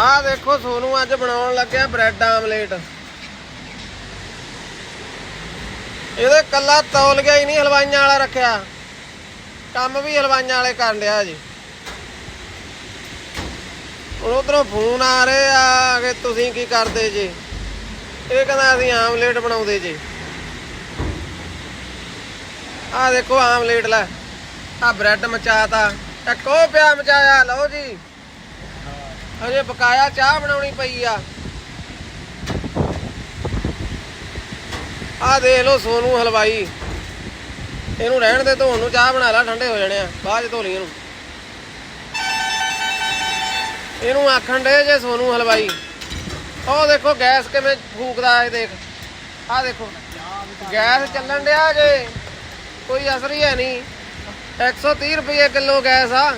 ਆਹ ਦੇਖੋ ਸੋਨੂੰ ਅੱਜ ਬਣਾਉਣ ਲੱਗਿਆ ਬ੍ਰੈਡ ਆਮਲੇਟ। ਇਹਦੇ ਕੱਲਾ ਤੌਲ ਗਿਆ ਹੀ ਨਹੀਂ, ਹਲਵਾਈਆਂ ਵਾਲਾ ਰੱਖਿਆ। ਕੰਮ ਵੀ ਹਲਵਾਈਆਂ ਵਾਲੇ ਕਰਨ ਡਿਆ ਜੀ। ਹੁਣ ਉਧਰੋਂ ਫੋਨ ਆ ਰਹੇ ਆ ਕਿ ਤੁਸੀਂ ਕੀ ਕਰਦੇ ਜੀ? ਇਹ ਕਹਿੰਦਾ ਅਸੀਂ ਆਮਲੇਟ ਬਣਾਉਂਦੇ ਜੀ। ਆਹ ਦੇਖੋ ਆਮਲੇਟ ਲੈ, ਆ ਬ੍ਰੈਡ ਮਚਾਤਾ। ਇੱਕ ਉਹ ਪਿਆ ਮਚਾਇਆ, ਲਓ ਜੀ। ਅਜੇ ਬਕਾਇਆ ਚਾਹ ਬਣਾਉਣੀ ਪਈ ਆ। ਆ ਦੇਖ ਲਓ ਸੋਨੂੰ ਹਲਵਾਈ। ਇਹਨੂੰ ਰਹਿਣ ਦੇ ਧੋਣ ਨੂੰ ਚਾਹ ਬਣਾ ਲੈ, ਠੰਡੇ ਹੋ ਜਾਣੇ ਆ, ਬਾਅਦ ਧੋ ਲਈ ਇਹਨੂੰ। ਇਹਨੂੰ ਆਖਣ ਦੇ ਜੇ ਸੋਨੂੰ ਹਲਵਾਈ। ਉਹ ਦੇਖੋ ਗੈਸ ਕਿਵੇਂ ਫੂਕਦਾ ਇਹ ਦੇਖ। ਆਹ ਦੇਖੋ, ਗੈਸ ਚੱਲਣ ਡਿਆ ਜੇ, ਕੋਈ ਅਸਰ ਹੀ ਹੈ ਨਹੀਂ। 130 ਰੁਪਏ ਕਿਲੋ ਗੈਸ ਆ।